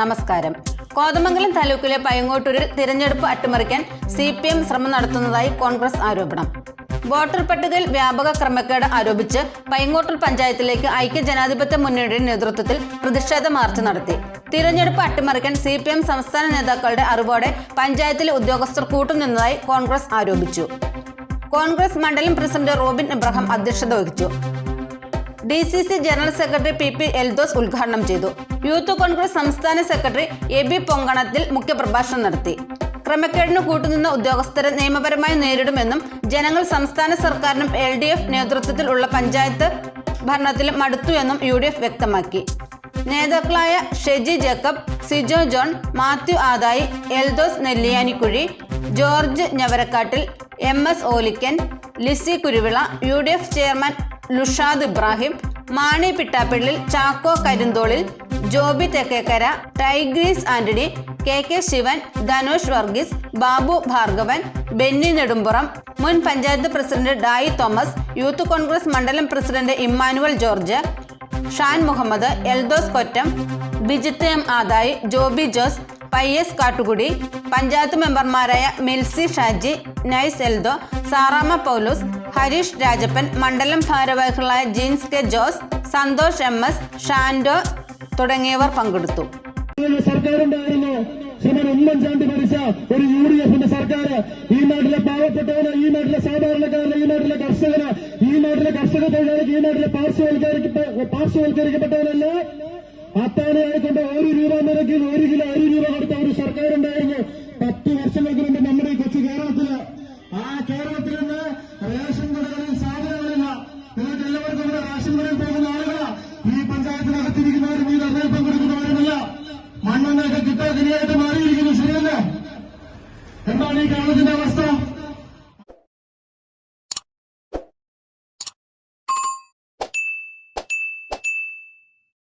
നമസ്കാരം. കോതമംഗലം താലൂക്കിലെ പയങ്ങോട്ടൂരിൽ തിരഞ്ഞെടുപ്പ് അട്ടിമറിക്കാൻ സി പി എം ശ്രമം നടത്തുന്നതായി കോൺഗ്രസ് ആരോപണം. വോട്ടർ പട്ടികയിൽ വ്യാപക ക്രമക്കേട് ആരോപിച്ച് പയങ്ങോട്ടൂർ പഞ്ചായത്തിലേക്ക് ഐക്യ ജനാധിപത്യ മുന്നണിയുടെ നേതൃത്വത്തിൽ പ്രതിഷേധ മാർച്ച് നടത്തി. തിരഞ്ഞെടുപ്പ് അട്ടിമറിക്കാൻ സി പി എം സംസ്ഥാന നേതാക്കളുടെ അറിവോടെ പഞ്ചായത്തിലെ ഉദ്യോഗസ്ഥർ കൂട്ടുനിന്നതായി കോൺഗ്രസ് ആരോപിച്ചു. കോൺഗ്രസ് മണ്ഡലം പ്രസിഡന്റ് റോബിൻ ഇബ്രഹാം അധ്യക്ഷത വഹിച്ചു. D C C general secretary P P Eldose ഉദ്ഘാടനം ചെയ്തു. യൂത്ത് കോൺഗ്രസ് സംസ്ഥാന സെക്രട്ടറി എ ബി പൊങ്കണത്തിൽ മുഖ്യപ്രഭാഷണം നടത്തി. ക്രമക്കേടിന് കൂട്ടുനിന്ന ഉദ്യോഗസ്ഥരെ നിയമപരമായി നേരിടുമെന്നും ജനങ്ങൾ സംസ്ഥാന സർക്കാരിനും എൽ ഡി എഫ് നേതൃത്വത്തിലുള്ള പഞ്ചായത്ത് ഭരണത്തിലും മടുത്തു എന്നും യു ഡി എഫ് വ്യക്തമാക്കി. നേതാക്കളായ Sheji Jacob Sijo John Mathew Adayi Eldose Nelliyanikuzhi George Njavarakattil M S Olikkan Lissy Kuruvila U D F chairman Lushad Ibrahim Mani Pittappillil Chacko Karintholil Joby Thekkekkara Tigris Antony K K Sivan Dhanush Varghese Babu Bhargavan Benny Nedumpuram മുൻ panchayat president Dai Thomas youth Congress മണ്ഡലം president Emmanuel George Shan Muhammad Eldhose Kottam Bijith M Adayi Joby Jose Pius Kattukudi panchayat മെമ്പർമാരായ മിൽസി ഷാജി നൈസ് എൽദോ സാറാമ പൗലൂസ് ഹരീഷ് രാജപ്പൻ മണ്ഡലം ഭാരവാഹികളായ Jeans K Jose Santhosh M S Shando തുടങ്ങിയവർ പങ്കെടുത്തു. സർക്കാരുണ്ടായിരുന്നു ശ്രീമൻ ഉമ്മൻചാണ്ടി ഭരിച്ച ഒരു U D എഫിന്റെ സർക്കാർ ഈ നാട്ടിലെ പാവപ്പെട്ടവന് ഈ നാട്ടിലെ സാധാരണക്കാരന് ഈ നാട്ടിലെ കർഷകന് ഈ നാട്ടിലെ കർഷക തൊഴിലാളിക്ക് ഈ നാട്ടിലെ പാർശ്വവൽക്കരിക്കപ്പെട്ട പാർശ്വവൽക്കരിക്കപ്പെട്ടവനല്ല. അത്താനെയായിക്കൊണ്ട് ഒരു രൂപ നിരക്കിൽ ഒരു കിലോ അരി രൂപ കടയിൽ പോകുന്ന ആളുകളാണ് ഈ പഞ്ചായത്തിനകത്തിരിക്കുന്നവരും ഈ ധർമ്മയിൽ പങ്കെടുക്കുന്നവരുമല്ല മണ്ണെണ്ണയൊക്കെ കിട്ടാതിരിയായിട്ട് മാറിയിരിക്കുന്നു. ശരിയല്ലേ? എന്താണ് ഈ കേരളത്തിന്റെ അവസ്ഥ?